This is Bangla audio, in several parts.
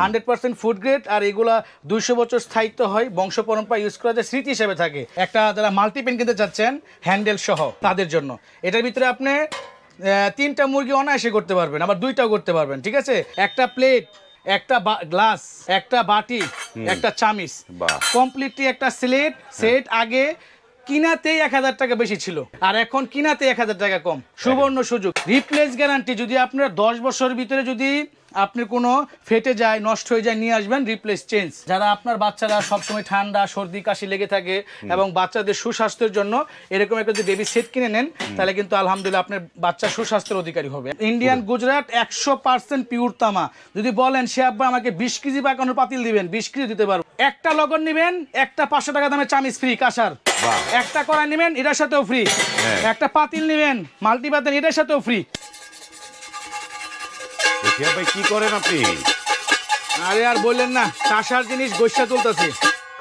হান্ড্রেড পার্সেন্ট ফুড গ্রেড আর এগুলা দুইশো বছর স্থায়িত্ব হয় বংশ পরম্পরা ইউজ করা যায় স্মৃতি হিসেবে থাকে। একটা যারা মাল্টিপেন কিনতে চাচ্ছেন হ্যান্ডেল সহ তাদের জন্য। এটার ভিতরে আপনি তিনটা মুরগি অনায়াসে করতে পারবেন আবার দুইটাও করতে পারবেন ঠিক আছে? একটা প্লেট একটা গ্লাস একটা বাটি একটা চামিচ। কমপ্লিটলি একটা স্লেট সেট আগে কিনাতেই এক হাজার টাকা বেশি ছিল আর এখন কিনাতে এক হাজার টাকা কম। সুবর্ণ সুযোগ। রিপ্লেস গ্যারান্টি যদি আপনার দশ বছরের ভিতরে যদি আপনার কোনো ফেটে যায় নষ্ট হয়ে যায় নিয়ে আসবেন রিপ্লেস চেঞ্জ যারা আপনার বাচ্চারা সবসময় ঠান্ডা সর্দি কাশি লেগে থাকে এবং বাচ্চাদের সুস্বাস্থ্যের জন্য এরকম একটা যদি বেবি সেট কিনে নেন তাহলে কিন্তু আলহামদুলিল্লাহ আপনার বাচ্চা সুস্বাস্থ্যের অধিকারী হবে। ইন্ডিয়ান গুজরাট একশো পার্সেন্ট পিওর তামা। যদি বলেন সে আব্বা আমাকে বিশ কেজি পাকানোর পাতিল দিবেন বিশ কেজি দিতে পারব। একটা লগন নেবেন একটা পাঁচশো টাকা দামে চামিচ ফ্রি কাঁসার। একটা কড়াই নেবেন এটার সাথেও ফ্রি হ্যাঁ। একটা পাতিল নেবেন মাল্টি পাতিল এটার সাথেও ফ্রি ভাই কি করেন আপনি? আরে আর বললেন না কাঁসার জিনিস গোসা তুলতেছে।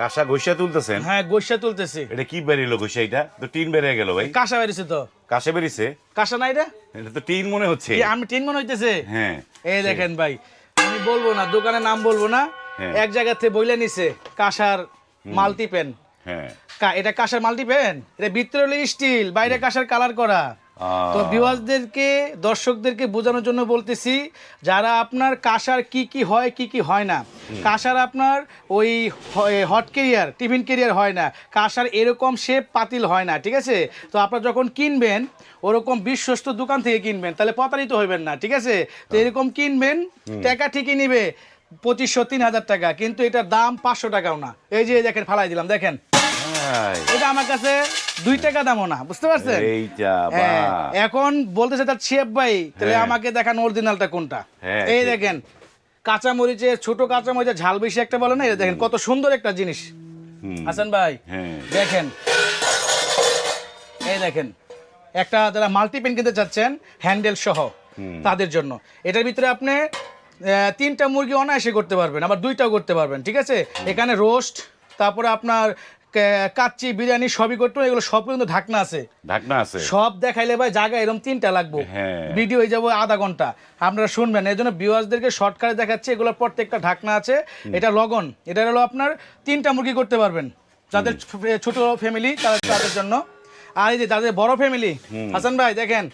কাঁসা ঘষা তুলতেছেন? হ্যাঁ গোসা তুলতেছে। এটা কি বেরিয়েলো ঘষা এটা? তো টিন বেরিয়ে গেল ভাই। কাঁসা বেরিয়েছে তো। কাশে বেরিয়েছে? কাঁসা নাই রে। এটা তো টিন মনে হচ্ছে। কি আমি টিন মনে হইতেছে? হ্যাঁ এই দেখেন ভাই আমি বলব না দোকানের নাম বলব না। হ্যাঁ। এক জায়গা থেকে বইলে নিছে কাঁসার মাল্টি পেন হ্যাঁ। এটা কাঁসার মাল্টি পেন এটা ভিতরে হলো স্টিল বাইরে কাঁসার কালার করা। তো ভিউয়ার্সদেরকে দর্শকদেরকে বোঝানোর জন্য বলতেছি যারা আপনার কাঁসার কি কি হয় কি কি হয় না। কাঁসার আপনার ওই হট কেরিয়ার টিফিন কেরিয়ার হয় না। কাঁসার এরকম শেপ পাতিল হয় না ঠিক আছে? তো আপনারা যখন কিনবেন ওরকম বিশ্বস্ত দোকান থেকে কিনবেন তাহলে প্রতারিত হইবেন না ঠিক আছে? তো এরকম কিনবেন টাকা ঠিকই নিবে পঁচিশশো তিন হাজার টাকা কিন্তু এটার দাম পাঁচশো টাকাও না। এই যে দেখেন ফালাই দিলাম দেখেন। এটা আমার কাছে দুই টাকা দামও না বুঝতে পারছেন? হ্যাঁ, এখন বলতেছে তার শেফ ভাই তাহলে হ্যাঁ। আমাকে দেখান অরিজিনালটা কোনটা? হ্যাঁ, এই দেখেন কাঁচা মরিচে ছোট কাঁচা মরিচে ঝাল বেশি একটা বলে না? এটা দেখেন কত সুন্দর একটা জিনিস। হাসান ভাই দেখেন। এই দেখেন একটা যারা মাল্টিপেন কিনতে চাচ্ছেন হ্যান্ডেল সহ তাদের জন্য। এটার ভিতরে আপনি তিনটা মুরগি অনায়াসে করতে পারবেন আবার দুইটাও করতে পারবেন ঠিক আছে? এখানে রোস্ট তারপরে আপনার কাচ্চি বিরিয়ানি সবই করতে এগুলো সব পর্যন্ত ঢাকনা আছে। ঢাকনা আছে। সব দেখাইলে ভাই জায়গা এরকম তিনটা লাগবে। হ্যাঁ। ভিডিও হয়ে যাব আধা ঘণ্টা। আপনারা শুনবেন এই জন্য ভিউয়ার্সদেরকে শর্টকাটে দেখাচ্ছে এগুলোর প্রত্যেকটা ঢাকনা আছে। এটা লগন এটা হলো আপনার তিনটা মুরগি করতে পারবেন। যাদের ছোট ফ্যামিলি তাদের জন্য। আর এই যে যাদের বড় ফ্যামিলি হাসান ভাই দেখেন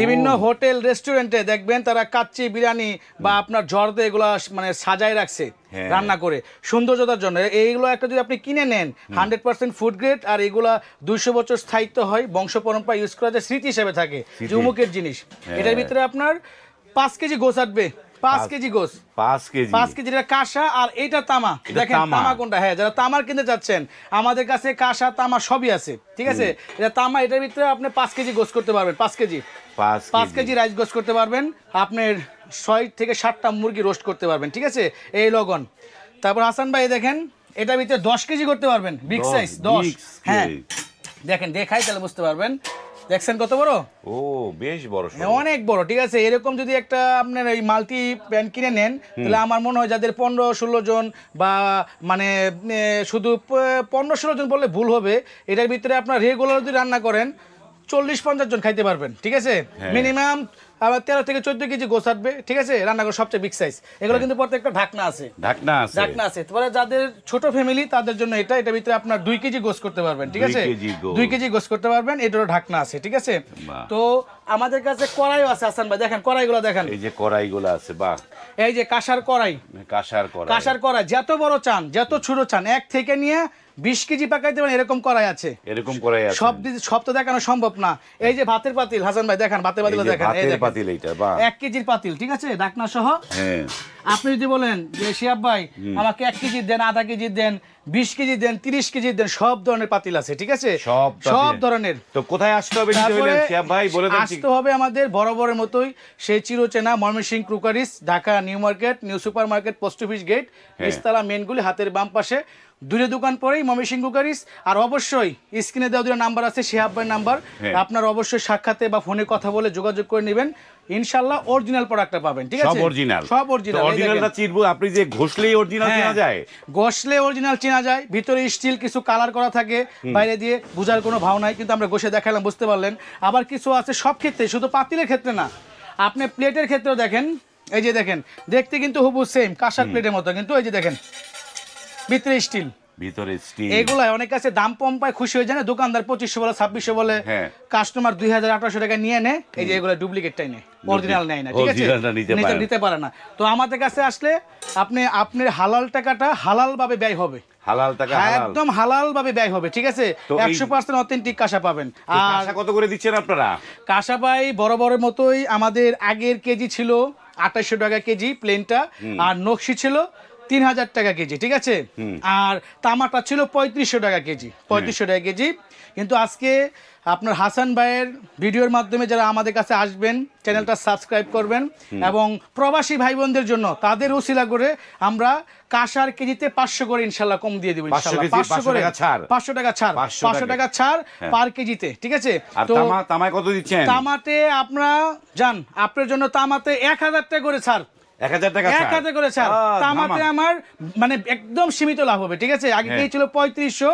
বিভিন্ন হোটেল রেস্টুরেন্টে দেখবেন তারা কাচ্চি বিরিয়ানি বা আপনার জর্দে এগুলা মানে সাজায় রাখছে রান্না করে। সৌন্দর্যতার জন্য। এইগুলো একটা যদি আপনি কিনে নেন হান্ড্রেড পার্সেন্ট ফুড গ্রেড আর এগুলা দুইশো বছর স্থায়িত্ব হয় বংশ পরম্পরা ইউজ করা যায় স্মৃতি হিসেবে থাকে যুমুকের জিনিস। এটার ভিতরে আপনার পাঁচ কেজি গোছ আটবে 5 কেজি গোস। 5 কেজি। 5 কেজি এটা কাঁসা আর এটা তামা। দেখেন তামা। কোনটা? হ্যাঁ যারা তামার কিনতে আমাদের কাছে কাঁসা তামা সবই আছে ঠিক আছে? এটা তামা এটার ভিতরে আপনি 5 কেজি গোস করতে পারবেন 5 কেজি। 5 কেজি। রাইস গোস করতে পারবেন আপনার 6 থেকে 7টা মুরগি রোস্ট করতে পারবেন ঠিক আছে? এই লগন তারপর হাসান ভাই দেখেন এটার ভিতরে 10 কেজি করতে পারবেন বিগ সাইজ 10 হ্যাঁ। দেখেন দেখাই তাহলে বুঝতে পারবেন। দেখছেন কত বড়? ও বেশ বড় হ্যাঁ, অনেক বড় ঠিক আছে? এরকম যদি একটা আপনার এই মাল্টি প্যান কিনে নেন তাহলে আমার মনে হয় যাদের পনেরো ষোলো জন বা মানে শুধু পনেরো ষোলো জন বললে ভুল হবে এটার ভিতরে আপনার রেগুলার যদি রান্না করেন চল্লিশ পঞ্চাশ জন খাইতে পারবেন ঠিক আছে? হ্যাঁ। মিনিমাম আবার তেরো থেকে চোদ্দ কেজি গোছ আসবে ঠিক আছে? রান্নাঘর সবচেয়ে বিগ সাইজ এগুলো কিন্তু প্রত্যেকটা ঢাকনা আছে। ঢাকনা আছে। ঢাকনা আছে। তারপরে যাদের ছোট ফ্যামিলি তাদের জন্য এটা এটা ভিতরে আপনার দুই কেজি গোস করতে পারবেন ঠিক আছে? দুই কেজি গোস করতে পারবেন এটারও ঢাকনা আছে ঠিক আছে? তো আমাদের কাছে কড়াইও আছে হাসান ভাই। দেখেন কড়াইগুলো দেখেন। এই যে কড়াইগুলো আছে বাহ। এই যে কাঁসার কড়াই। কাঁসার কড়াই। কাঁসার কড়াই যত বড় চান যত ছোট চান এক থেকে নিয়ে বিশ কেজি পাকাইতে পারেন এরকম কড়াই আছে। এরকম কড়াই আছে। সব সব তো দেখানো সম্ভব না। এই যে ভাতের পাতিল হাসান ভাই দেখেন ভাতের পাতিল দেখেন এই ভাতের পাতিল এইটা বাহ। এক কেজির পাতিল ঠিক আছে? ঢাকনা সহ। হ্যাঁ। আপনি যদি বলেন যে শিয়াব ভাই আমাকে এক কেজি দেন আধা কেজি দেন বিশ কেজি দেন তিরিশ কেজি দেন সব ধরনের পাতিল আছে ঠিক আছে? সব সব ধরনের। তো কোথায় আসতে হবে শিহাব ভাই বলে দেন আসতে হবে আমাদের বরাবরের মতোই সেই চিরচেনা Mymensingh crockeries Dhaka new market new super market post office gate হ্যাঁ। নিস্তালা মেনগুলি হাতের বাম পাশে দূরে দোকান পরেই ময়মনসিং ক্রুকারিস আর অবশ্যই স্ক্রিনে দেওয়া দুটো নাম্বার আছে শিহাব ভাই নাম্বার। হ্যাঁ। আপনার অবশ্যই সাক্ষাতে বা ফোনে কথা বলে যোগাযোগ করে নেবেন। ইনশাল্লাহ অরিজিনাল প্রোডাক্টটা পাবেন ঠিক আছে? সব অরিজিনাল সব অরিজিনাল অরিজিনালটা চিনবো আপনি যে ঘষলেই অরিজিনাল হ্যাঁ। চেনা যায়? ঘষলে অরিজিনাল চেনা যায় ভিতরে স্টিল কিছু কালার করা থাকে বাইরে দিয়ে বোঝার কোনো ভাও নাই কিন্তু আমরা ঘষে দেখালাম বুঝতে পারলেন। আবার কিছু আছে সব ক্ষেত্রে শুধু পাতিলের ক্ষেত্রে না। আপনি প্লেটের ক্ষেত্রেও দেখেন এই যে দেখেন দেখতে কিন্তু হুবু সেম কাঁসার প্লেটের মতো কিন্তু এই যে দেখেন ভিতরে স্টিল ভিতরে স্টিল এগুলাই অনেক কাছে দাম কম পায় খুশি হয়ে যায় না। দোকানদার পঁচিশশো বলে ছাব্বিশশো বলে হ্যাঁ। কাস্টমার দুই হাজার আঠারোশো টাকা নিয়ে নেয় এই যে এগুলো ডুপ্লিকেটটাই নেয়। অরিজিনাল নেয় না ঠিক আছে? নিতে পারে। না। তো আমাদের কাছে আসলে আপনি আপনার হালাল টাকাটা হালাল ভাবে ব্যয় হবে। হালাল টাকা হ্যাঁ, একদম হালাল ভাবে ব্যয় হবে ঠিক আছে? তো এই- একশো পার্সেন্ট অথেন্টিক কাঁসা পাবেন। আর কাঁসা কত করে দিচ্ছেন আপনারা? কাঁসা পাই বড় বড় মতোই আমাদের আগের কেজি ছিল আঠাশশো টাকা কেজি প্লেনটা আর নকশি ছিল তিন হাজার টাকা কেজি ঠিক আছে? আর তামাটা ছিল পঁয়ত্রিশশো টাকা কেজি পঁয়ত্রিশশো টাকা কেজি। কিন্তু আজকে আপনার হাসান ভাইয়ের ভিডিওর মাধ্যমে যারা আমাদের কাছে আসবেন চ্যানেলটা সাবস্ক্রাইব করবেন এবং প্রবাসী ভাই বোনদের জন্য তাদের উসিলা করে আমরা কাঁসার কেজিতে পাঁচশো করে ইনশাল্লাহ কম দিয়ে দেবো 500 ইনশাল্লাহ। কেজি, 500 টাকা ছাড়। পাঁচশো টাকা ছাড় 500 পাঁচশো টাকা। ছাড় হ্যাঁ। পার কেজিতে ঠিক আছে? তো তামা তামায় কত দিচ্ছেন? তামাতে আপনারা যান আপনার জন্য তামাতে এক হাজার টাকা করে ছাড়। এক হাজার টাকা এক হাজার করে ছাড়। তামাতে আমার মানে একদম সীমিত লাভ হবে ঠিক আছে? আগে হ্যাঁ। পঁয়ত্রিশশো।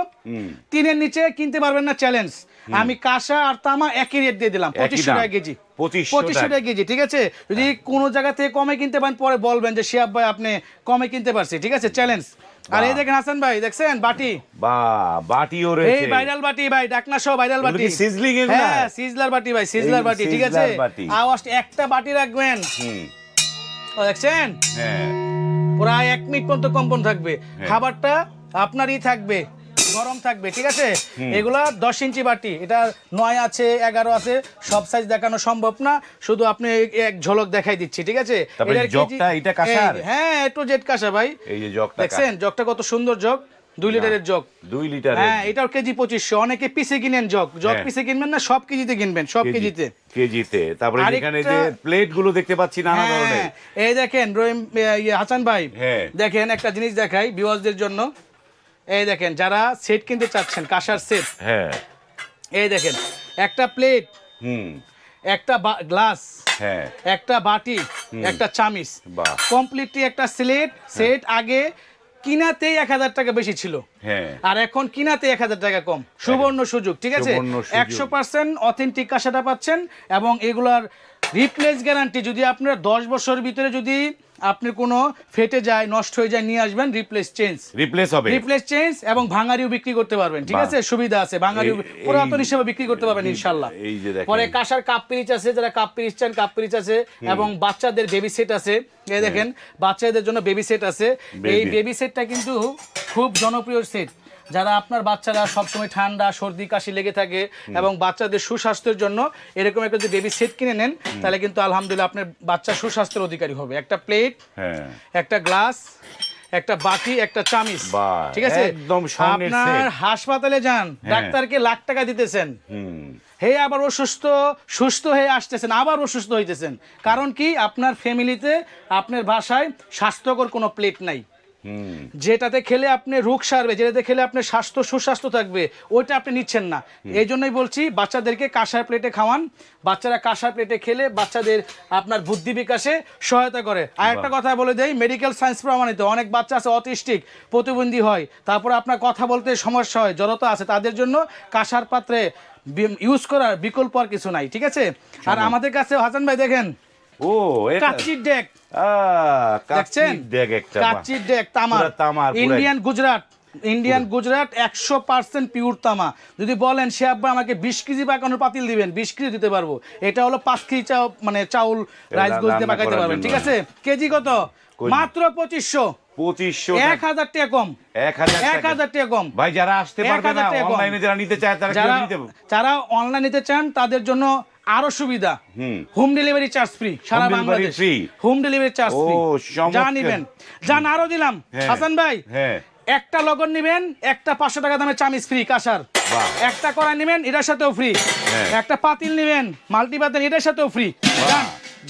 তিনের নিচে কিনতে পারবেন না চ্যালেঞ্জ। আমি কাঁসা আর তামা একই রেট দিয়ে দিলাম পঁচিশশো টাকা কেজি। পঁচিশশো টাকা। টাকা কেজি ঠিক আছে? যদি কোনো জায়গা থেকে কমে কিনতে পারেন পরে বলবেন যে শিয়াব ভাই আপনি কমে কিনতে পারছি ঠিক আছে? চ্যালেঞ্জ। আর এই দেখেন হাসান ভাই দেখছেন? বাটি। বা বাটিও এই ভাইরাল বাটি ভাই ডাকনা সহ ভাইরাল বাটি। sizzling হ্যাঁ সিজলার বাটি ভাই সিজলার বাটি ঠিক আছে? আওয়াজ একটা বাটি রাখবেন। হুম। দেখছেন? হ্যাঁ। প্রায় এক মিনিট পর্যন্ত কম্পন থাকবে। খাবারটা আপনারই থাকবে গরম থাকবে ঠিক আছে? এগুলা দশ ইঞ্চি বাটি এটা নয় আছে এগারো আছে সব সাইজ দেখানো সম্ভব না শুধু আপনি এক ঝলক দেখাই দিচ্ছি ঠিক আছে? হ্যাঁ একটু জেট কাঁসা ভাই। এই যে জগটা দেখছেন? জগটা কত সুন্দর জগ। দুই লিটারের জগ। দুই লিটার হ্যাঁ এটাও কেজি পঁচিশশো। অনেকে পিসে কিনেন জগ। জগ হ্যাঁ। পিসে কিনবেন না সব কেজিতে কিনবেন সব কেজিতে। কেজিতে। তারপরে এখানে যে প্লেটগুলো দেখতে পাচ্ছি নানা হ্যাঁ, ধরনের। এই দেখেন রহিম ইয়ে, হাসান ভাই। হ্যাঁ। দেখেন একটা জিনিস দেখাই বিওয়াজদের জন্য। এই দেখেন যারা সেট কিনতে চাচ্ছেন কাঁসার সেট হ্যাঁ। এই দেখেন একটা প্লেট হুম। একটা গ্লাস হ্যাঁ। একটা বাটি একটা চামিচ। বাহ। কমপ্লিটলি একটা স্লেট সেট আগে কিনাতেই এক হাজার টাকা বেশি ছিল। হ্যাঁ। আর এখন কিনাতে এক হাজার টাকা কম। সুবর্ণ সুযোগ ঠিক আছে? একশো পার্সেন্ট অথেন্টিক কাঁসাটা পাচ্ছেন এবং এগুলার রিপ্লেস গ্যারান্টি যদি আপনার দশ বছরের ভিতরে যদি আপনার কোনো ফেটে যায় নষ্ট হয়ে যায় নিয়ে আসবেন রিপ্লেস চেঞ্জ রিপ্লেস হবে। রিপ্লেস চেঞ্জ এবং ভাঙারিও বিক্রি করতে পারবেন ঠিক আছে? সুবিধা আছে ভাঙারিও পুরাতন হিসেবে বিক্রি করতে পারবেন ইনশাল্লাহ এই যে দেখেন। পরে কাঁসার কাপ পিরিচ আছে যারা কাপ পিরিচ চান কাপ পিরিচ আছে এবং বাচ্চাদের বেবি সেট আছে। এই দেখেন বাচ্চাদের জন্য বেবি সেট আছে। এই। বেবি সেটটা কিন্তু খুব জনপ্রিয় সেট যারা আপনার বাচ্চারা সবসময় ঠান্ডা সর্দি কাশি লেগে থাকে এবং বাচ্চাদের সুস্বাস্থ্যের জন্য এরকম একটা যদি বেবি সেট কিনে নেন তাহলে কিন্তু আলহামদুলিল্লাহ আপনার বাচ্চা সুস্বাস্থ্যের অধিকারী হবে। একটা প্লেট হ্যাঁ। একটা গ্লাস একটা বাটি একটা চামিচ। ঠিক আছে? একদম আপনার হাসপাতালে যান হ্যাঁ। ডাক্তারকে লাখ টাকা দিতেছেন। হে আবার অসুস্থ সুস্থ হয়ে আসতেছেন আবার অসুস্থ হইতেছেন। কারণ কি? আপনার ফ্যামিলিতে আপনার বাসায় স্বাস্থ্যকর কোনো প্লেট নাই। যেটাতে খেলে আপনি রোগ সারবে যেটাতে খেলে আপনার স্বাস্থ্য সুস্বাস্থ্য থাকবে ওইটা আপনি নিচ্ছেন না। এই জন্যই বলছি বাচ্চাদেরকে কাঁসার প্লেটে খাওয়ান। বাচ্চারা কাঁসার প্লেটে খেলে বাচ্চাদের আপনার বুদ্ধি বিকাশে সহায়তা করে। আর একটা কথা বলে দেই মেডিকেল সায়েন্স প্রমাণিত। অনেক বাচ্চা আছে অটিস্টিক প্রতিবন্ধী হয়। তারপরে আপনার কথা বলতে সমস্যা হয় জড়তা আছে। তাদের জন্য কাঁসার পাত্রে ইউজ করার বিকল্প আর কিছু নাই ঠিক আছে? আর আমাদের কাছে হাসান ভাই দেখেন। ও এটা কাচ্চির ডেক দেখছেন? ডেক একটা বাহ। কাচ্চির ডেক তামার। তামার, ইন্ডিয়ান গুজরাট ইন্ডিয়ান গুজরাট একশো পার্সেন্ট পিওর তামা। যদি বলেন সে আব্বা আমাকে বিশ কেজি পাকানোর পাতিল দিবেন বিশ কেজি দিতে পারব। এটা হলো পাঁচ কেজি চাও মানে চাউল রাইস দিয়ে পাকাইতে পারবেন। ঠিক আছে? কেজি কত? মাত্র পঁচিশশো। পঁচিশশো এক হাজার টাকা কম। এক হাজার এক টাকা। হাজার টাকা কম। ভাই যারা আসতে পারবে না অনলাইনে যারা নিতে চায় তারা যারা অনলাইন নিতে চান তাদের জন্য আরও সুবিধা। হুম। হোম ডেলিভারি চার্জ ফ্রি সারা Bangladesh. Home delivery charge free যা নিবেন। যান আরও দিলাম। হ্যাঁ। হাসান ভাই হ্যাঁ। একটা লগন নিবেন একটা পাঁচশো টাকা দামে চামিচ ফ্রি কাঁসার। একটা কড়াই নিবেন এটার সাথেও ফ্রি হ্যাঁ। একটা পাতিল নিবেন মাল্টি পাতিল এটার সাথেও ফ্রি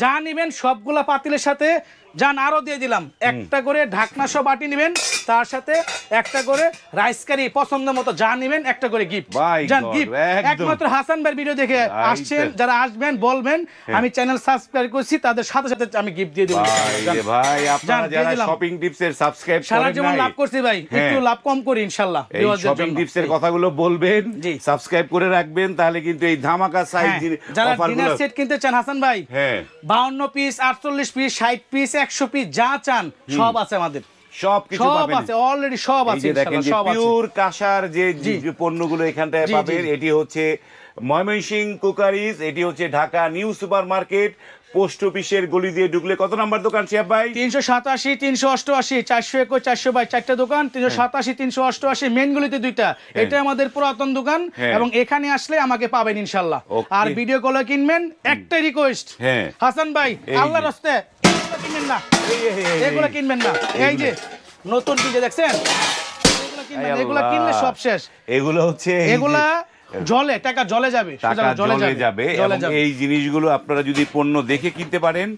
যা নিবেন সবগুলা পাতিলের সাথে যান আরও দিয়ে দিলাম। একটা করে ঢাকনা সব বাটি নিবেন তার সাথে একটা করে রাইস কারি পছন্দ মতো যা নেবেন একটা করে গিফট যান গিফট একমাত্র হাসান ভাইয়ের ভিডিও দেখে. আসছেন যারা আসবেন বলবেন হ্যাঁ। আমি চ্যানেল সাবস্ক্রাইব করছি তাদের সাথে সাথে আমি গিফট দিয়ে দেবো। ভাই আপনারা যারা শপিং টিপস এর সাবস্ক্রাইব সারা জীবন লাভ করছি ভাই হ্যাঁ। একটু লাভ কম করি এই viewers শপিং টিপস এর কথাগুলো বলবেন সাবস্ক্রাইব করে রাখবেন তাহলে কিন্তু এই ধামাকা সাইজ হ্যাঁ, যারা ডিনার সেট কিনতে চান হাসান ভাই হ্যাঁ। বাউন্ন পিস আটচল্লিশ পিস ষাট পিস একশো পিস যা চান সব আছে আমাদের। সব কিছু পাবেন। আছে অলরেডি সব আছে দেখেন যে ইনশাল্লাহ, সব আছে। পিওর কাঁসার যে পণ্যগুলো এখানটায় জি, জি, পাবেন এটি হচ্ছে ময়মনসিং কুকারিজ এটি হচ্ছে Dhaka new super market post অফিসের গলি দিয়ে ঢুকলে কত নাম্বার দোকান শিয়াব ভাই? তিনশো সাতাশি তিনশো অষ্টআশি চারশো একুশ চারশো বাইশ চারটা দোকান তিনশো সাতাশি তিনশো অষ্টআশি মেন গুলিতে দুইটা। এটা আমাদের পুরাতন দোকান হ্যাঁ। এবং এখানে আসলে আমাকে পাবেন ইনশাল্লাহ। আর ভিডিও কলে কিনবেন একটাই রিকোয়েস্ট হ্যাঁ। হাসান ভাই এই যে। কিনবেন না। এগুলো কিনবেন না। এই যে নতুন কিনতে দেখছেন? এগুলো। কিনলে সব শেষ। এগুলো হচ্ছে এগুলা জলে টাকা জলে যাবে টাকা জলে এবং যাবে। এই জিনিসগুলো আপনারা যদি পণ্য দেখে কিনতে পারেন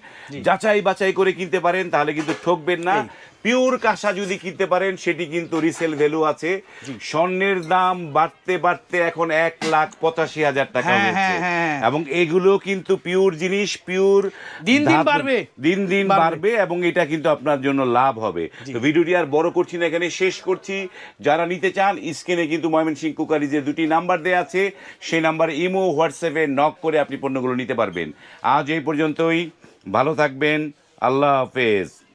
যাচাই বাছাই করে কিনতে পারেন তাহলে কিন্তু ঠকবেন না। পিওর কাঁসা যদি কিনতে পারেন সেটি কিন্তু রিসেল ভ্যালু আছে। স্বর্ণের দাম বাড়তে বাড়তে এখন এক লাখ পঁচাশি হাজার টাকা হ্যাঁ, হয়েছে। হ্যাঁ, হ্যাঁ। এবং এগুলো কিন্তু পিওর জিনিস পিওর দিন দিন বাড়বে। দিন দিন বাড়বে। এবং এটা কিন্তু আপনার জন্য লাভ হবে। তো ভিডিওটি আর বড় করছি না এখানে শেষ করছি। যারা নিতে চান স্ক্রিনে কিন্তু ময়মনসিং কুকারিজের দুটি নাম্বার দেওয়া আছে সেই নাম্বারে ইমো হোয়াটসঅ্যাপে নক করে আপনি পণ্যগুলো নিতে পারবেন। আজ এই পর্যন্তই। ভালো থাকবেন। আল্লাহ হাফেজ।